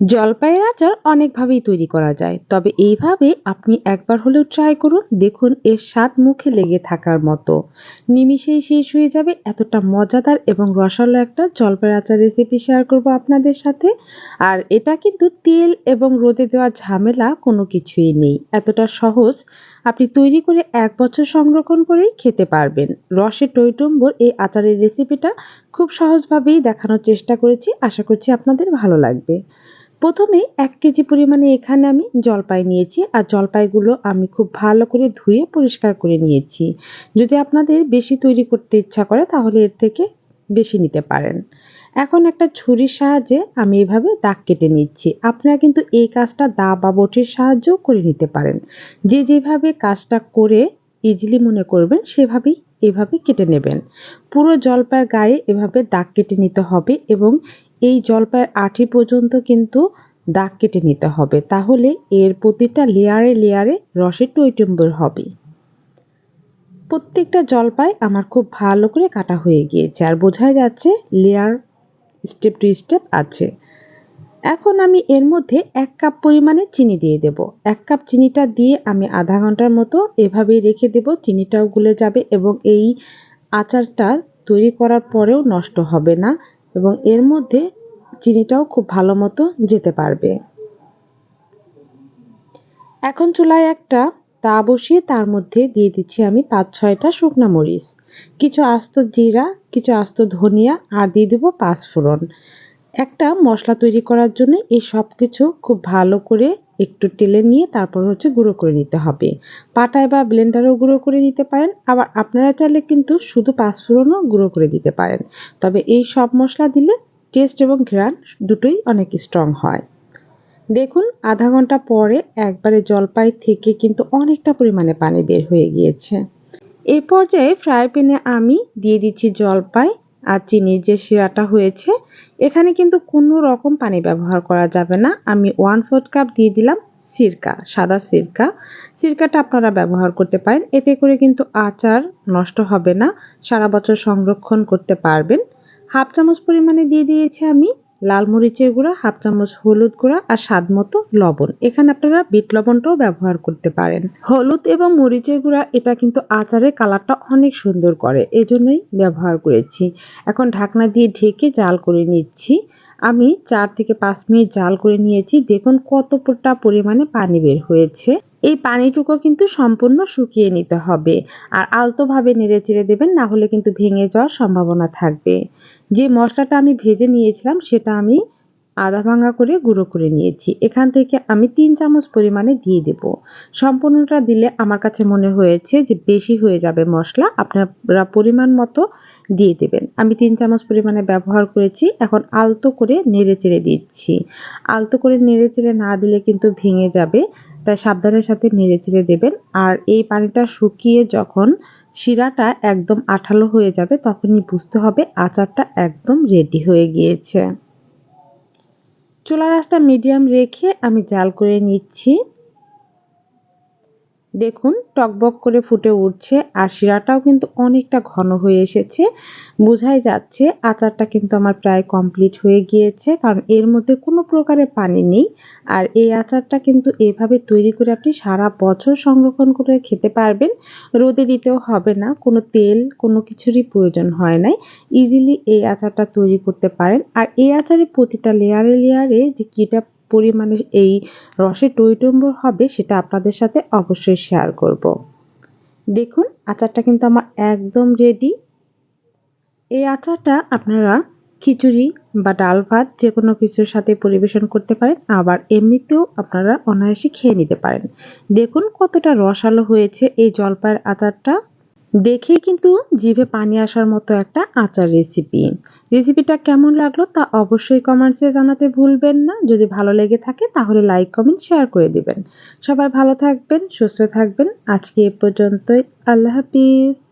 জলপাইয়ের আচার অনেকভাবেই তৈরি করা যায়। তবে এইভাবে আপনি একবার হলেও ট্রাই করুন, দেখুন এর স্বাদ মুখে লেগে থাকার মতো। নিমিষেই শেষ হয়ে যাবে এতটা মজাদার এবং রসালো একটা জলপাইয়ের আচার রেসিপি শেয়ার করব আপনাদের সাথে। আর এটা কিন্তু তেল এবং রোদে দেওয়া ঝামেলা কোনো কিছুই নেই। এতটা সহজ। আপনি তৈরি করে এক বছর সংরক্ষণ করেই খেতে পারবেন। রসে টইটম্বর এই আচারের রেসিপিটা খুব সহজভাবেই দেখানোর চেষ্টা করেছি। আশা করছি আপনাদের ভালো লাগবে। প্রথমে এক কেজি পরিমাণে এখানে আমি জলপাই নিয়েছি আর জলপাইগুলো আমি খুব ভালো করে ধুয়ে পরিষ্কার করে নিয়েছি। যদি আপনাদের বেশি তৈরি করতে ইচ্ছা করে তাহলে এর থেকে বেশি নিতে পারেন। এখন একটা ছুরির সাহায্যে আমি এভাবে দাগ কেটে নিচ্ছি। আপনারা কিন্তু এই কাজটা দা বা বটির সাহায্যেও করে নিতে পারেন। যে যেভাবে কাজটা করে ইজিলি মনে করবেন সেভাবেই এভাবে কেটে নেবেন। পুরো জলপাইয়ের গায়ে এভাবে দাগ কেটে নিতে হবে এবং এই জলপাইয়ের আঠি পর্যন্ত কিন্তু দাগ কেটে নিতে হবে। তাহলে এর প্রতিটা লেয়ারে লেয়ারে রসের টইটম্বর হবে। প্রত্যেকটা জলপাই আমার খুব ভালো করে কাটা হয়ে গিয়েছে আর বোঝাই যাচ্ছে লেয়ার স্টেপ টু স্টেপ আছে। এখন আমি এর মধ্যে এক কাপ পরিমাণে চিনি দিয়ে দেব। এক কাপ চিনিটা দিয়ে আমি আধা ঘণ্টার মতো এভাবেই রেখে দেব। চিনিটাও গুলে যাবে এবং এই আচারটা তৈরি করার পরেও নষ্ট হবে না। এবং এর মধ্যে চিনিটাও খুব ভালো মতো যেতে পারবে। এখন চুলায় একটা তা বসিয়ে তার মধ্যে দিয়ে দিচ্ছি আমি পাঁচ ছয়টা শুকনা মরিচ। কিছু আস্ত জিরা, কিছু আস্ত ধনিয়া আর দিয়ে দেবো পাঁচ ফোড়ন একটা মশলা তৈরি করার জন্য এই সব কিছু খুব ভালো করে একটু তেলে নিয়ে তারপর হচ্ছে গুঁড়ো করে নিতে হবে। পাটায় বা ব্লেন্ডারও গুঁড়ো করে নিতে পারেন। আবার আপনারা চাইলে কিন্তু শুধু পাঁচফোড়নও গুঁড়ো করে দিতে পারেন। তবে এই সব মশলা দিলে টেস্ট এবং ঘ্রাণ দুটোই অনেক স্ট্রং হয়। দেখুন, আধা ঘণ্টা পরে একবারে জলপাই থেকে কিন্তু অনেকটা পরিমাণে পানি বের হয়ে গিয়েছে। এই পর্যায়ে ফ্রাই প্যানে আমি দিয়ে দিচ্ছি জলপাই। আর চিনির যে শিরাটা হয়েছে, এখানে কিন্তু কোনো রকম পানি ব্যবহার করা যাবে না। আমি ওয়ান ফোর্থ কাপ দিয়ে দিলাম সিরকা, সাদা সিরকা। সিরকাটা আপনারা ব্যবহার করতে পারেন, এতে করে কিন্তু আচার নষ্ট হবে না, সারা বছর সংরক্ষণ করতে পারবেন। হাফ চামচ পরিমাণে দিয়ে দিয়েছি আমি লাল মরিচের গুঁড়া, হাফ চামচ হলুদ গুঁড়া আর স্বাদ মতো লবণ। এখানে আপনারা বিট লবণটাও ব্যবহার করতে পারেন। হলুদ এবং মরিচের গুঁড়া, এটা কিন্তু আচারের কালারটা অনেক সুন্দর করে। এজন্যই ব্যবহার করেছি। এখন ঢাকনা দিয়ে ঢেকে জাল করে নিচ্ছি। আমি চার থেকে পাঁচ মিনিট জাল করে নিয়েছি। দেখুন কতটা পরিমাণে পানি বের হয়েছে। এই পানিটুকু কিন্তু সম্পূর্ণ শুকিয়ে নিতে হবে। আর আলতোভাবে নেড়ে চেড়ে দেবেন, না হলে কিন্তু ভেঙে যাওয়ার সম্ভাবনা থাকবে। যে মশলাটা আমি ভেজে নিয়েছিলাম, সেটা আমি আধা ভাঙা করে গুঁড়ো করে নিয়েছি। এখান থেকে আমি তিন চামচ পরিমাণে দিয়ে দেব। সম্পূর্ণটা দিলে আমার কাছে মনে হয়েছে যে বেশি হয়ে যাবে মশলা। আপনারা পরিমাণ মতো দিয়ে দেবেন। আমি তিন চামচ পরিমাণে ব্যবহার করেছি। এখন আলতো করে নেড়ে চেড়ে দিচ্ছি। আলতো করে নেড়ে চেড়ে না দিলে কিন্তু ভেঙে যাবে। তাই সাবধানের সাথে নেড়ে চেড়ে দেবেন। আর এই পানিটা শুকিয়ে যখন শিরাটা একদম আঠালো হয়ে যাবে, তখনই বুঝতে হবে আচারটা একদম রেডি হয়ে গিয়েছে। চুলা রাসটা মিডিয়াম রেখে আমি জাল করে নিচ্ছি। দেখুন, টকবক করে ফুটে উঠছে আর শিরাটাও কিন্তু অনেকটা ঘন হয়ে এসেছে। বোঝাই যাচ্ছে আচারটা কিন্তু আমার প্রায় কমপ্লিট হয়ে গিয়েছে, কারণ এর মধ্যে কোনো প্রকারের পানি নেই। আর এই আচারটা কিন্তু এভাবে তৈরি করে আপনি সারা বছর সংরক্ষণ করে খেতে পারবেন। রোদে দিতেও হবে না, কোনো তেল, কোনো কিছুরই প্রয়োজন হয় নাই। ইজিলি এই আচারটা তৈরি করতে পারেন। আর এই আচারে প্রতিটা লেয়ারে লেয়ারে যে কীটা পরিমাণে এই রসে টইটম্বর হবে সেটা আপনাদের সাথে অবশ্যই শেয়ার করব। দেখুন, আচারটা কিন্তু আমার একদম রেডি এই আচারটা আপনারা খিচুড়ি বা ডাল ভাত যে কোনো কিছুর সাথে পরিবেশন করতে পারেন, আবার এমনিতেও আপনারা অনায়াসে খেয়ে নিতে পারেন। দেখুন কতটা রসালো হয়েছে এই জলপাইয়ের আচারটা। দেখেই কিন্তু জিভে পানি আসার মতো একটা আচার রেসিপি রেসিপিটা কেমন লাগল তা অবশ্যই কমেন্টসে জানাতে ভুলবেন না। যদি ভালো লেগে থাকে তাহলে লাইক কমেন্ট শেয়ার করে দিবেন। সবাই ভালো থাকবেন, সুস্থ থাকবেন। আজকে এ পর্যন্তই। আল্লাহ হাফিজ।